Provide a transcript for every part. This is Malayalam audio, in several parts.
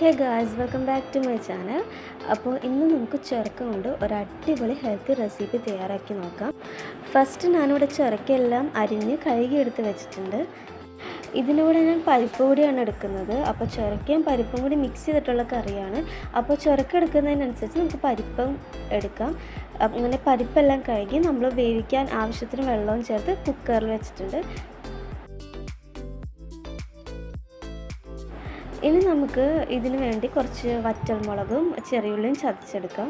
Guys welcome back to my channel. അപ്പോൾ ഇന്ന് നമുക്ക് ചിറക്ക കൊണ്ട് ഒരു അടിപൊളി ഹെൽത്തി റെസിപ്പി തയ്യാറാക്കി നോക്കാം. ഫസ്റ്റ് ഞാനിവിടെ ചിറക്കെല്ലാം അരിഞ്ഞ് കഴുകിയെടുത്ത് വെച്ചിട്ടുണ്ട്. ഇതിനൂടെ ഞാൻ പരിപ്പ് കൂടിയാണ് എടുക്കുന്നത്. അപ്പോൾ ചുരക്കയും പരിപ്പും കൂടി മിക്സ് ചെയ്തിട്ടുള്ള കറിയാണ്. അപ്പോൾ ചിറക്ക എടുക്കുന്നതിനനുസരിച്ച് നമുക്ക് പരിപ്പും എടുക്കാം. അങ്ങനെ പരിപ്പെല്ലാം കഴുകി നമ്മൾ വേവിക്കാൻ ആവശ്യത്തിന് വെള്ളവും ചേർത്ത് കുക്കറിൽ വെച്ചിട്ടുണ്ട്. ഇനി നമുക്ക് ഇതിന് വേണ്ടി കുറച്ച് വറ്റൽമുളകും ചെറിയുള്ളിയും ചതച്ചെടുക്കാം.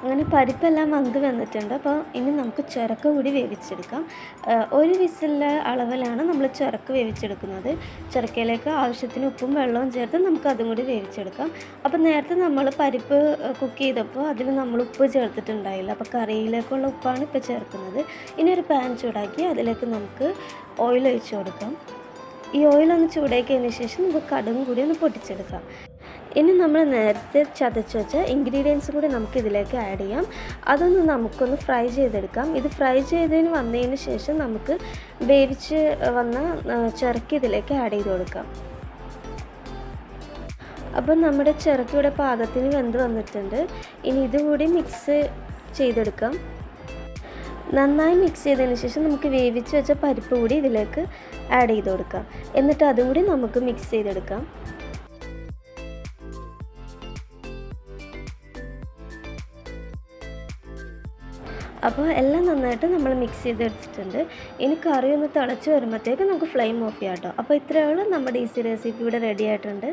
അങ്ങനെ പരിപ്പെല്ലാം വന്ന് വന്നിട്ടുണ്ട്. അപ്പോൾ ഇനി നമുക്ക് ചുരക്ക കൂടി വേവിച്ചെടുക്കാം. ഒരു വിസിലിന്റെ അളവിലാണ് നമ്മൾ ചിരക്ക് വേവിച്ചെടുക്കുന്നത്. ചുരക്കയിലേക്ക് ആവശ്യത്തിന് ഉപ്പും വെള്ളവും ചേർത്ത് നമുക്ക് അതും കൂടി വേവിച്ചെടുക്കാം. അപ്പോൾ നേരത്തെ നമ്മൾ പരിപ്പ് കുക്ക് ചെയ്തപ്പോൾ അതിൽ നമ്മൾ ഉപ്പ് ചേർത്തിട്ടുണ്ടായില്ല. അപ്പോൾ കറിയിലേക്കുള്ള ഉപ്പാണ് ഇപ്പോൾ ചേർക്കുന്നത്. ഇനി ഒരു പാൻ ചൂടാക്കി അതിലേക്ക് നമുക്ക് ഓയിൽ ഒഴിച്ചു കൊടുക്കാം. ഈ ഒന്ന് ചൂടാക്കിയതിന് ശേഷം നമുക്ക് കടുകും കൂടി ഒന്ന് പൊട്ടിച്ചെടുക്കാം. ഇനി നമ്മൾ നേരത്തെ ചതച്ച് വെച്ച ഇൻഗ്രീഡിയൻസ് കൂടി നമുക്ക് ഇതിലേക്ക് ആഡ് ചെയ്യാം. അതൊന്ന് നമുക്കൊന്ന് ഫ്രൈ ചെയ്തെടുക്കാം. ഇത് ഫ്രൈ ചെയ്തതിന് വന്നതിന് ശേഷം നമുക്ക് വേവിച്ച് വന്ന ചിറക്കി ഇതിലേക്ക് ആഡ് ചെയ്ത് കൊടുക്കാം. അപ്പം നമ്മുടെ ചിറക്കിയുടെ പാകത്തിന് വെന്ത് വന്നിട്ടുണ്ട്. ഇനി ഇതുകൂടി മിക്സ് ചെയ്തെടുക്കാം. നന്നായി മിക്സ് ചെയ്തതിന് ശേഷം നമുക്ക് വേവിച്ച് വെച്ച പരിപ്പ് കൂടി ഇതിലേക്ക് ആഡ് ചെയ്ത് കൊടുക്കാം. എന്നിട്ട് അതും കൂടി നമുക്ക് മിക്സ് ചെയ്തെടുക്കാം. അപ്പോൾ എല്ലാം നന്നായിട്ട് നമ്മൾ മിക്സ് ചെയ്തെടുത്തിട്ടുണ്ട്. ഇനി കറി ഒന്ന് തിളച്ച് വരുമ്പോഴത്തേക്ക് നമുക്ക് ഫ്ലെയിം ഓഫ് ചെയ്യാം കേട്ടോ. അപ്പോൾ ഇത്രയേ ഉള്ളൂ. നമ്മുടെ ഈസി റെസിപ്പി ഇവിടെ റെഡി ആയിട്ടുണ്ട്.